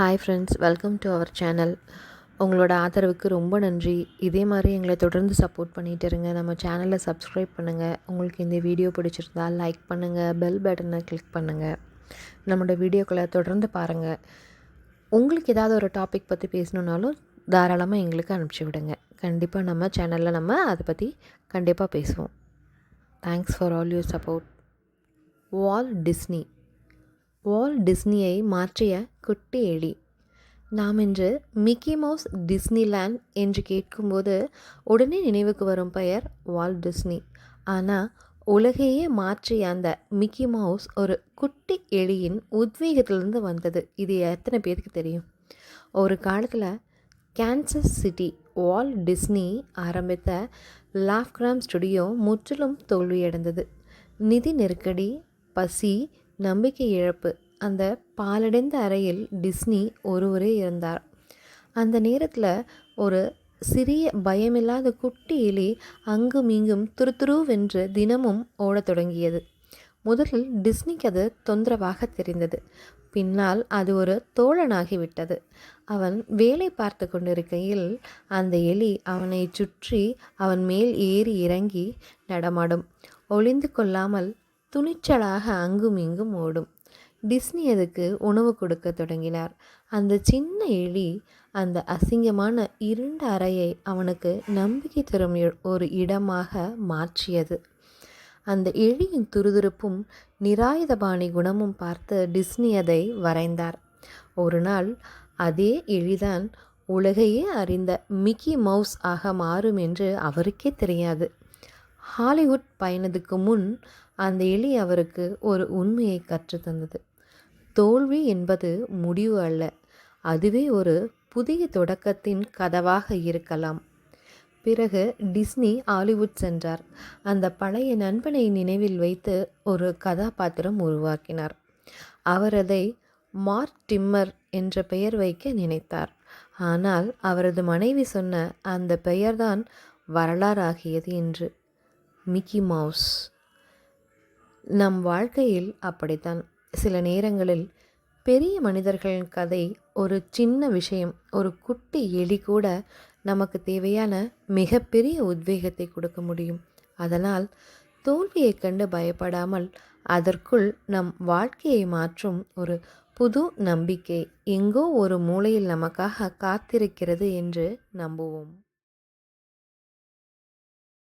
Hi friends welcome to our channel உங்களோட ஆதரவுக்கு ரொம்ப நன்றி. இதே மாதிரி எங்களை தொடர்ந்து சப்போர்ட் பண்ணிகிட்டு இருங்க. நம்ம சேனலை சப்ஸ்கிரைப் பண்ணுங்கள் உங்களுக்கு இந்த வீடியோ பிடிச்சிருந்தா லைக் பண்ணுங்கள் பெல் பட்டனை கிளிக் பண்ணுங்கள் நம்மளோட வீடியோக்களை தொடர்ந்து பாருங்கள் உங்களுக்கு ஏதாவது ஒரு டாபிக் பற்றி பேசணுன்னாலும் தாராளமாக எங்களுக்கு அனுப்பிச்சி விடுங்க. கண்டிப்பாக நம்ம சேனலில் நம்ம அதை பற்றி கண்டிப்பாக பேசுவோம். Thanks for all your support Walt Disney Walt டிஸ்னியை மாற்றிய குட்டி எலி. நாம் இன்று மிக்கி மவுஸ் டிஸ்னிலேண்ட் என்று கேட்கும்போது உடனே நினைவுக்கு வரும் பெயர் வால் டிஸ்னி. ஆனால் உலகையே மாற்றிய அந்த மிக்கி மவுஸ் ஒரு குட்டி எலியின் உத்வேகத்திலிருந்து வந்தது. இது எத்தனை பேருக்கு தெரியும்? ஒரு காலத்தில் கேன்சஸ் சிட்டி வால் டிஸ்னி ஆரம்பித்த லாஃப்கிராம் ஸ்டுடியோ முற்றிலும் தோல்வியடைந்தது. நிதி நெருக்கடி பசி நம்பிக்கை இழப்பு. அந்த பாலடைந்த அறையில் டிஸ்னி ஒருவரே இருந்தார். அந்த நேரத்தில் ஒரு சிறிய பயமில்லாத குட்டி எலி அங்கும் இங்கும் துருதுருவென்று தினமும் ஓடத் தொடங்கியது. முதலில் டிஸ்னிக்கு அது தொந்தரவாக தெரிந்தது. பின்னால் அது ஒரு தோழனாகிவிட்டது. அவன் வேலை பார்த்து கொண்டிருக்கையில் அந்த எலி அவனை சுற்றி அவன் மேல் ஏறி இறங்கி நடமாடும். ஒளிந்து கொள்ளாமல் துணிச்சலாக அங்கும் இங்கும் ஓடும். டிஸ்னி அதுக்கு உணவு கொடுக்க தொடங்கினார். அந்த சின்ன எலி அந்த அசிங்கமான இருண்ட அறையை அவனுக்கு நம்பிக்கை தரும் ஒரு இடமாக மாற்றியது. அந்த எழியின் துருதுருப்பும் நிராயுதபாணி குணமும் பார்த்து டிஸ்னி அதை வரைந்தார். ஒரு நாள் அதே எழிதான் உலகையே அறிந்த மிக்கி மவுஸ் ஆக மாறும் என்று அவருக்கே தெரியாது. ஹாலிவுட் பயணத்துக்கு முன் அந்த எலி அவருக்கு ஒரு உண்மையை கற்றுத்தந்தது. தோல்வி என்பது முடிவு அல்ல அதுவே ஒரு புதிய தொடக்கத்தின் கதவாக இருக்கலாம். பிறகு டிஸ்னி ஹாலிவுட் சென்றார். அந்த பழைய நண்பனை நினைவில் வைத்து ஒரு கதாபாத்திரம் உருவாக்கினார். அவர் அதை மார்க் டிம்மர் என்ற பெயர் வைக்க நினைத்தார். ஆனால் அவரது மனைவி சொன்ன அந்த பெயர்தான் வரலாறாகியது என்று. Mickey Mouse. நம் வாழ்க்கையில் அப்படித்தான். சில நேரங்களில் பெரிய மனிதர்களின் கதை ஒரு சின்ன விஷயம் ஒரு குட்டி எலி கூட நமக்கு தேவையான மிகப்பெரிய உத்வேகத்தை கொடுக்க முடியும். அதனால் தோல்வியை கண்டு பயப்படாமல் அதற்குள் நம் வாழ்க்கையை மாற்றும் ஒரு புது நம்பிக்கை எங்கோ ஒரு மூலையில் நமக்காக காத்திருக்கிறது என்று நம்புவோம்.